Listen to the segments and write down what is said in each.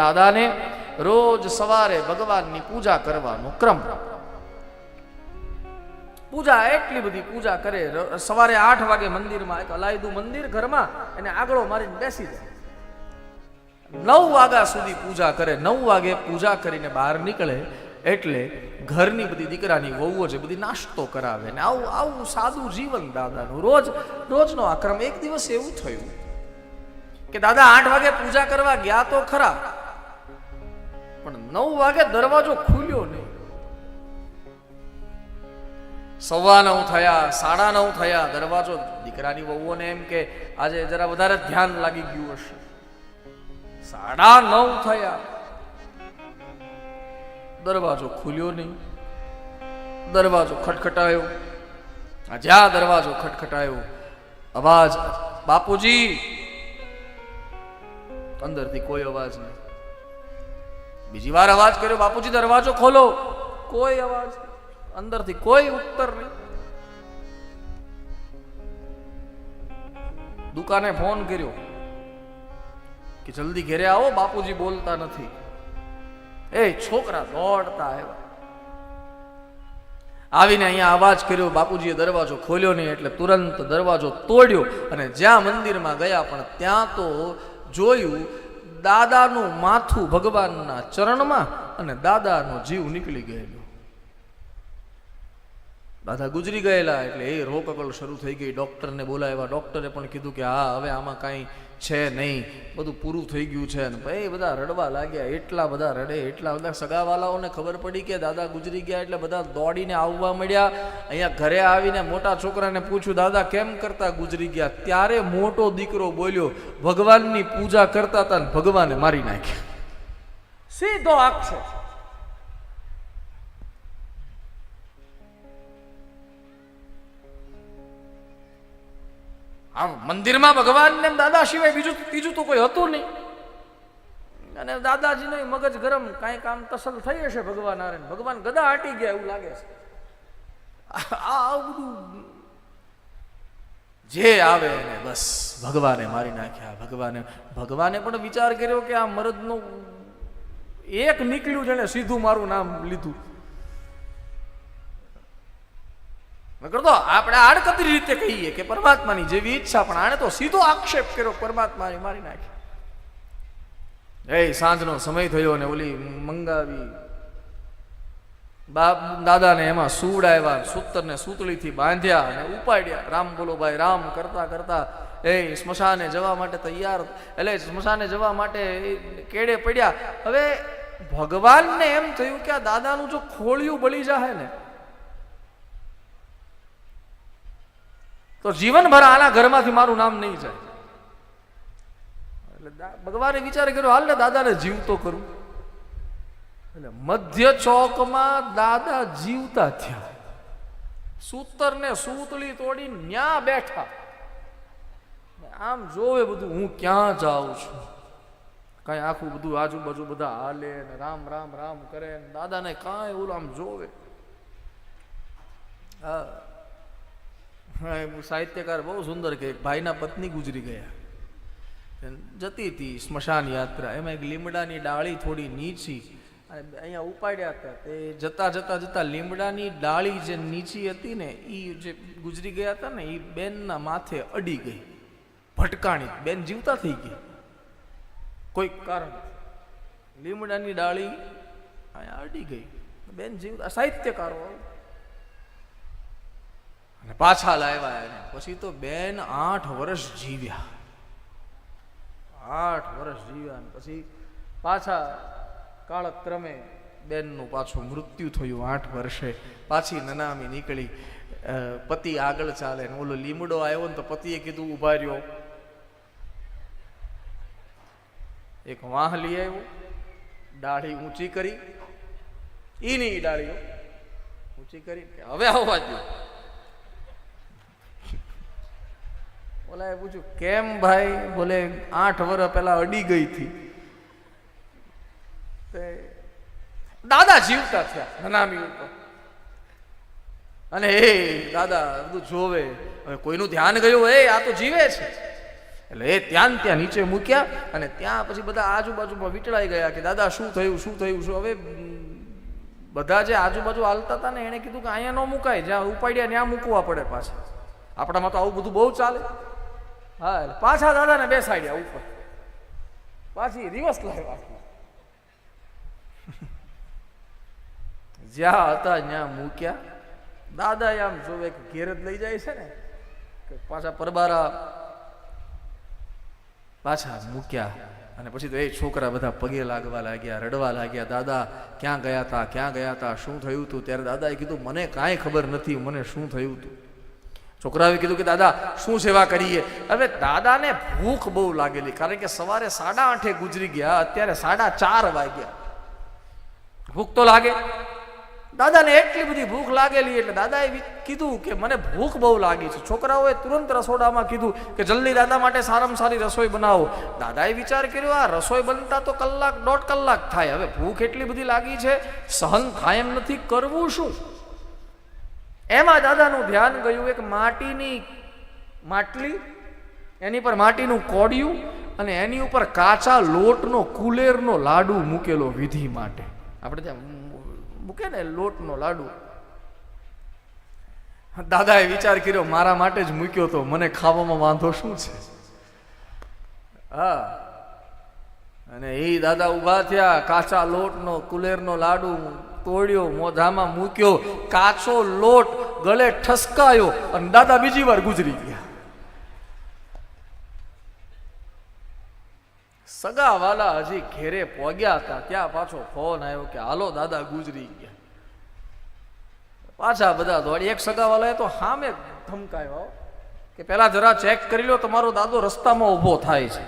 દાદાને રોજ સવારે ભગવાનની પૂજા કરવાનો ક્રમ. પૂજા એટલી બધી પૂજા કરે સવારે આઠ વાગે મંદિરમાં એક અલાયદું મંદિર ઘરમાં એને આગળો મારીને બેસી જાય. નવ વાગ્યા સુધી પૂજા કરે, નવ વાગે પૂજા કરીને બહાર નીકળે એટલે ઘરની બધી દીકરાની વહુઓ છે બધી નાસ્તો કરાવે ને આવું આવું સાદું જીવન દાદાનું. રોજ, રોજનો આક્રમ ક્રમ એક દિવસ એવું થયું કે દાદા આઠ વાગે પૂજા કરવા ગયા તો ખરા પણ નવ વાગે દરવાજો ખુલ્યો નહીં. સવા નવ થયા, સાડા નવ થયા, દરવાજો દીકરાની વહુઓને એમ કે, આજે જરા વધારે ધ્યાન લાગી ગયું હશે. સાડા નવ થયા. દરવાજો ખુલ્યો નહીં. દરવાજો ખટખટાયો. જ્યાં દરવાજો ખટખટાયો. અવાજ, બાપુજી! અંદરથી કોઈ અવાજ નહીં. બીજી વાર અવાજ કર્યો, બાપુજી, દરવાજો ખોલો. કોઈ અવાજ અંદરથી કોઈ ઉત્તર નહીં. દુકાને ફોન કર્યો કે જલ્દી ઘરે આવો, બાપુજી બોલતા નથી. એ છોકરા દોડતા આવ્યા. આવીને અહીંયા અવાજ કર્યો, બાપુજીએ દરવાજો ખોલ્યો નહીં એટલે તુરંત દરવાજો તોડ્યો અને જ્યાં મંદિરમાં ગયા પણ ત્યાં તો જોયું દાદાનું માથું ભગવાનના ચરણમાં અને દાદાનો જીવ નીકળી ગયેલો. દાદા ગુજરી ગયેલા એટલે એ રોકકળ શરૂ થઈ ગઈ. ડૉક્ટરને બોલાવ્યા. ડૉક્ટરે પણ કીધું કે હા, હવે આમાં કાંઈ છે નહીં. બધું પૂરું થઈ ગયું છે ને ભાઈ બધા રડવા લાગ્યા. એટલા બધા રડે, એટલા બધા સગાવાલાઓને ખબર પડી કે દાદા ગુજરી ગયા એટલે બધા દોડીને આવવા મળ્યા. અહીંયા ઘરે આવીને મોટા છોકરાને પૂછ્યું, દાદા, કેમ કરતા ગુજરી ગયા? ત્યારે મોટો દીકરો બોલ્યો, ભગવાનની પૂજા કરતા હતા ને ભગવાને મારી નાખ્યા. સીધો આક્ષેપ. આમ મંદિરમાં ભગવાન ને દાદા સિવાય બીજું ત્રીજું તો કોઈ હતું નહીં. અને દાદાજીને મગજ ગરમ કાંઈ કામ તસલ થઈ હશે ભગવાન આરે ભગવાન ગદા હાટી ગયા એવું લાગે છે. આ બધું જે આવે એને બસ. ભગવાને મારી નાખ્યા, ભગવાને ભગવાને પણ વિચાર કર્યો કે આ મરદનું એક નીકળ્યું જેને સીધું મારું નામ લીધું. નકર તો આપણે આડકતરી રીતે કહીએ કે પરમાત્માની જેવી ઈચ્છા, પણ આણે તો સીધો આક્ષેપ કર્યો પરમાત્માને મારી નાખી. એ સાંજનો સમય થયો ને ઓલી મંગાવી. બાપ દાદાને એમાં સુવડાવ્યા, સૂતરને સૂતળીથી બાંધ્યા અને ઉપાડ્યા. રામ બોલો, ભાઈ, રામ કરતા કરતા એ સ્મશાને જવા માટે તૈયાર. એટલે સ્મશાને જવા માટે કેડે પડ્યા. હવે ભગવાનને એમ થયું કે આ દાદાનું જો ખોળિયું બળી જાય ને તો જીવનભર આના ઘરમાંથી મારું નામ નહીં જાય. એટલે ભગવાને વિચાર કર્યો, હાલ ને દાદાને જીવતો કરું. એટલે મધ્ય ચોકમાં દાદા જીવતા થયા. સૂતરને સૂતળી તોડી ન્યા બેઠા. આમ જોવે બધું, હું ક્યાં જાઉં છું? કાંઈ આખું બધું આજુબાજુ બધા હાલે ને રામ રામ રામ કરે ને દાદાને કાંઈ ઓલું આમ જોવે. હા. સાહિત્યકાર બહુ સુંદર કે ભાઈના પત્ની ગુજરી ગયા. જતી હતી સ્મશાન યાત્રા. એમાં એક લીમડાની ડાળી થોડી નીચી અહીંયા ઉપાડ્યા હતા. તે જતા જતા જતા લીમડાની ડાળી જે નીચી હતી ને એ જે ગુજરી ગયા હતા ને એ બેનના માથે અડી ગઈ. ભટકાણી. બેન જીવતા થઈ ગઈ. કોઈક કારણ. લીમડાની ડાળી અહીંયા અડી ગઈ. બેન જીવતા સાહિત્યકારો. અને પાછા લાવ્યા એને. પછી તો બેન આઠ વર્ષ જીવ્યા. આઠ વર્ષ જીવ્યા પછી પાછા કાળક્રમે બેનનું પાછું મૃત્યુ થયું આઠ વર્ષે. પાછી નનામી નીકળી. પતિ આગળ ચાલે ને ઓલો લીમડો આવ્યો ને તો પતિએ કીધું, ઊભા રહ્યો. એક વાહ લઈ આવ્યો, ડાળી ઊંચી કરી. ઈની ડાળીઓ ઊંચી કરી હવે આવવા દો ઓલાએ પૂછ્યું કેમ ભાઈ? બોલે, આઠ વર્ષ પહેલા અડી ગઈ હતી દાદા જીવતા થયા, નનામી ઉપર. અને એ દાદા બધું જોવે, હવે કોઈનું ધ્યાન ગયું એ આ તો જીવે છે. એટલે એ ત્યાં ત્યાં નીચે મૂક્યા અને ત્યાં પછી બધા આજુબાજુમાં વીંટળાઈ ગયા કે, દાદા, શું થયું શું થયું, શું? હવે બધા જે આજુબાજુ હાલતા હતા ને એણે કીધું કે, અહીંયા ન મુકાય, જ્યાં ઉપાડ્યા, ત્યાં મૂકવા પડે પાછા. આપણામાં તો આવું બધું બહુ ચાલે. હા પાછા દાદાને બેસાડ્યા ઉપર. પાછી રિવર્સ લાવ્યા જ્યાં હતા, ત્યાં મૂક્યા. દાદા આમ જોવે કે ઘેર જ લઈ જાય છે ને, કે પાછા પરબારા પાછા મૂક્યા. અને પછી તો એ છોકરા બધા પગે લાગવા લાગ્યા, રડવા લાગ્યા. દાદા, ક્યાં ગયા હતા ક્યાં ગયા હતા શું થયું હતું ત્યારે દાદાએ કીધું, મને કાંઈ ખબર નથી, મને શું થયું હતું છોકરાએ કીધું કે, દાદા, શું સેવા કરીએ? હવે દાદાને ભૂખ બહુ લાગેલી, કારણ કે સવારે સાડા આઠે ગુજરી ગયા, અત્યારે સાડા ચાર વાગ્યા. ભૂખ તો લાગે. દાદાને એટલી બધી ભૂખ લાગેલી, એટલે દાદાએ કીધું કે, મને ભૂખ બહુ લાગી છે. છોકરાઓએ તુરંત રસોડામાં કીધું કે, જલ્દી દાદા માટે સારામાં સારી રસોઈ બનાવો. દાદાએ વિચાર કર્યો, આ રસોઈ બનતા તો કલાક દોઢ કલાક થાય, હવે ભૂખ એટલી બધી લાગી છે, સહન થાય એમ નથી, કરવું શું? એમાં દાદાનું ધ્યાન ગયું, એક માટીની માટલી, એની પર માટીનું કોડિયું અને એની ઉપર કાચા લોટનો, કુલેરનો લાડુ મૂકેલો વિધિ માટે. આપણે ત્યાં મૂકે ને લોટનો લાડુ. દાદાએ વિચાર કર્યો, મારા માટે જ મૂક્યો તો મને ખાવામાં વાંધો શું છે? હા. અને એ દાદા ઊભા થયા, કાચા લોટનો, કુલેરનો લાડુ તોડ્યો, મોઢામાં મૂક્યો, કાચો લોટ ગળે ઠસકાયો અને દાદા બીજી વાર ગુજરી ગયા. સગા વાલા હજી ઘેરે પોગ્યા હતા, ત્યાં પાછો ફોન આવ્યો કે હાલો દાદા ગુજરી ગયા. પાછા બધા દોડી, એક સગા વાલાએ તો સામે ધમકાયો કે પેલા જરા ચેક કરી લો, તમારો દાદો રસ્તામાં ઊભો થાય છે.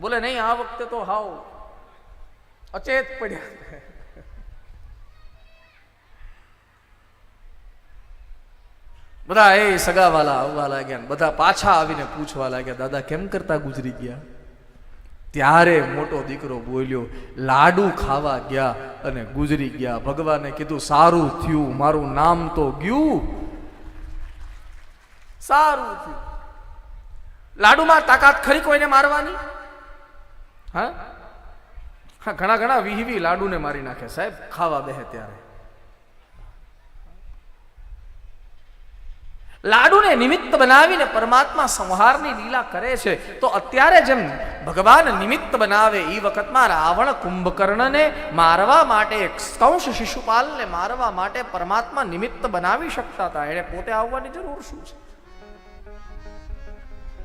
બોલે, નહીં, આ વખતે તો હાવ અચેત પડ્યા. બધા એ સગાવાલા આવવા લાગ્યા બધા પાછા આવીને પૂછવા લાગ્યા, દાદા, કેમ કરતા ગુજરી ગયા? ત્યારે મોટો દીકરો બોલ્યો, લાડુ ખાવા ગયા અને ગુજરી ગયા. ભગવાને કીધું, સારું થયું, મારું નામ તો ગયું. સારું થયું. લાડુમાં તાકાત ખરી કોઈને મારવાની? હા? હા, ઘણા ઘણા વિહીવી લાડુને મારી નાખે સાહેબ, ખાવા બેહે ત્યારે. લાડુને નિમિત્ત બનાવીને પરમાત્મા સંહારની લીલા કરે છે, તો અત્યારે જેમ ભગવાન નિમિત્ત બનાવે એ વખતમાં રાવણ કુંભકર્ણને મારવા માટે કંસ શિશુપાલને મારવા માટે પરમાત્મા નિમિત્ત બનાવી શકતા હતા. એણે પોતે આવવાની જરૂર શું છે?